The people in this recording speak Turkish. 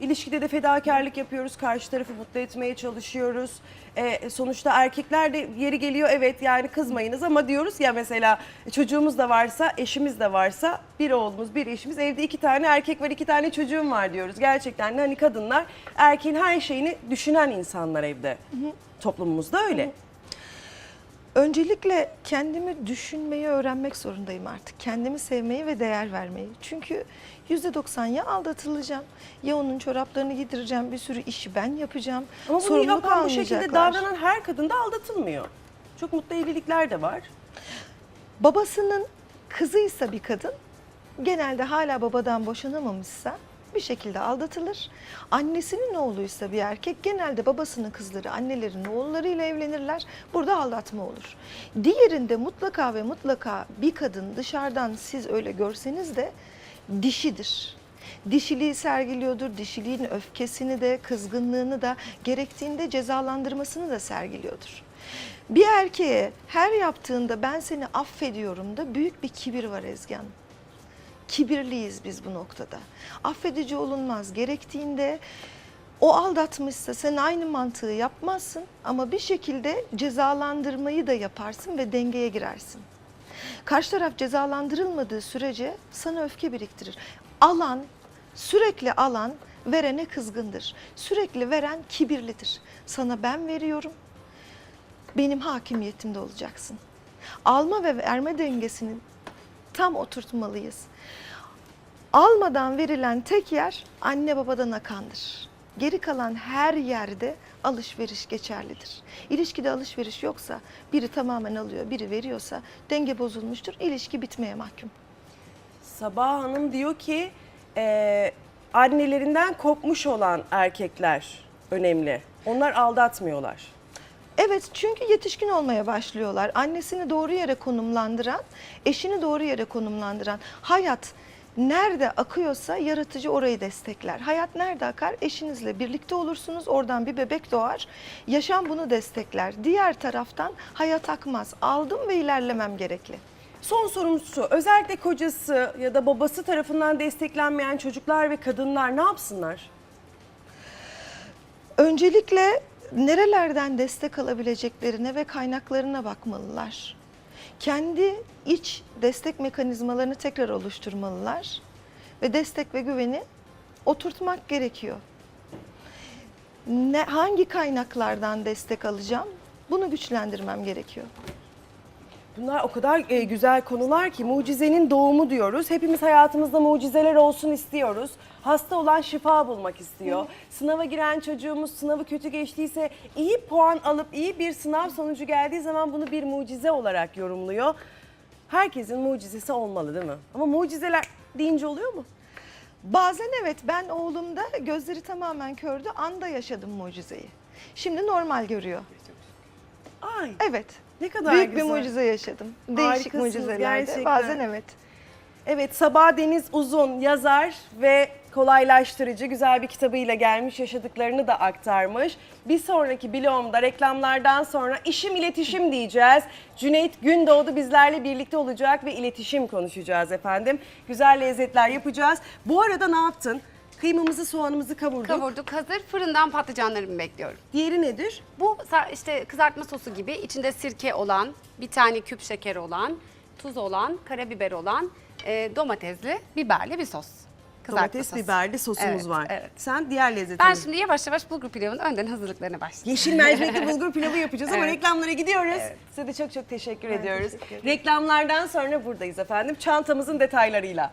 İlişkide de fedakarlık yapıyoruz. Karşı tarafı mutlu etmeye çalışıyoruz. E, sonuçta erkekler de yeri geliyor evet yani kızmayınız ama diyoruz ya mesela çocuğumuz da varsa eşimiz de varsa bir oğlumuz bir eşimiz evde iki tane erkek var iki tane çocuğum var diyoruz. Gerçekten de hani kadınlar erkeğin her şeyini düşünen insanlar evde. Toplumumuzda öyle. Öncelikle kendimi düşünmeyi öğrenmek zorundayım artık. Kendimi sevmeyi ve değer vermeyi. Çünkü %90 ya aldatılacağım ya onun çoraplarını giydireceğim. Bir sürü işi ben yapacağım. Ama bunu Sorumluluk yapan bu şekilde almayacaklar. davranan her kadın da aldatılmıyor. Çok mutlu evlilikler de var. Babasının kızıysa bir kadın genelde hala babadan boşanamamışsa bir şekilde aldatılır. Annesinin oğluysa bir erkek genelde babasının kızları annelerin oğullarıyla evlenirler. Burada aldatma olur. Diğerinde mutlaka ve mutlaka bir kadın dışarıdan siz öyle görseniz de dişidir. Dişiliği sergiliyordur, dişiliğin öfkesini de, kızgınlığını da, gerektiğinde cezalandırmasını da sergiliyordur. Bir erkeğe her yaptığında ben seni affediyorum da büyük bir kibir var Ezgi Hanım. Kibirliyiz biz bu noktada. Affedici olunmaz. Gerektiğinde o aldatmışsa sen aynı mantığı yapmazsın ama bir şekilde cezalandırmayı da yaparsın ve dengeye girersin. Karşı taraf cezalandırılmadığı sürece sana öfke biriktirir. Alan, sürekli alan verene kızgındır. Sürekli veren kibirlidir. Sana ben veriyorum, benim hakimiyetimde olacaksın. Alma ve verme dengesini tam oturtmalıyız. Almadan verilen tek yer anne babadan akandır. Geri kalan her yerde alışveriş geçerlidir. İlişkide alışveriş yoksa biri tamamen alıyor, biri veriyorsa denge bozulmuştur. İlişki bitmeye mahkum. Sabah Hanım diyor ki e, annelerinden kopmuş olan erkekler önemli. Onlar aldatmıyorlar. Evet çünkü yetişkin olmaya başlıyorlar. Annesini doğru yere konumlandıran, eşini doğru yere konumlandıran. Hayat nerede akıyorsa yaratıcı orayı destekler. Hayat nerede akar? Eşinizle birlikte olursunuz. Oradan bir bebek doğar. Yaşam bunu destekler. Diğer taraftan hayat akmaz. Aldım ve ilerlemem gerekli. Son sorumuz şu. Özellikle kocası ya da babası tarafından desteklenmeyen çocuklar ve kadınlar ne yapsınlar? Öncelikle nerelerden destek alabileceklerine ve kaynaklarına bakmalılar. Kendi iç destek mekanizmalarını tekrar oluşturmalılar ve destek ve güveni oturtmak gerekiyor. Ne, hangi kaynaklardan destek alacağım? Bunu güçlendirmem gerekiyor. Bunlar o kadar e, güzel konular ki mucizenin doğumu diyoruz. Hepimiz hayatımızda mucizeler olsun istiyoruz. Hasta olan şifa bulmak istiyor. Sınava giren çocuğumuz sınavı kötü geçtiyse iyi puan alıp iyi bir sınav sonucu geldiği zaman bunu bir mucize olarak yorumluyor. Herkesin mucizesi olmalı değil mi? Ama mucizeler deyince oluyor mu? Bazen evet ben oğlumda gözleri tamamen kördü anda yaşadım mucizeyi. Şimdi normal görüyor. Ay Evet. ne kadar Büyük güzel. bir mucize yaşadım. Değişik Harikasınız mucizelerde. gerçekten. Bazen evet. Evet Sabah Deniz Uzun yazar ve kolaylaştırıcı güzel bir kitabıyla gelmiş yaşadıklarını da aktarmış. Bir sonraki bloğumda reklamlardan sonra işim iletişim diyeceğiz. Cüneyt Gündoğdu bizlerle birlikte olacak ve iletişim konuşacağız efendim. Güzel lezzetler yapacağız. Bu arada ne yaptın? Kıymamızı soğanımızı kavurduk. Kavurduk hazır. Fırından patlıcanlarımı bekliyorum. Diğeri nedir? Bu işte kızartma sosu gibi içinde sirke olan, bir tane küp şeker olan, tuz olan, karabiber olan, e, domatesli, biberli bir sos. Kızartma Domates sosu. biberli sosumuz Evet, var. Evet. Sen diğer lezzetini. Ben şimdi yavaş yavaş bulgur pilavının önden hazırlıklarına başlayayım. Yeşil mercimekli bulgur pilavı yapacağız ama Evet. reklamlara gidiyoruz. Size de çok çok teşekkür ediyoruz. teşekkür ederim. Reklamlardan sonra buradayız efendim. Çantamızın detaylarıyla.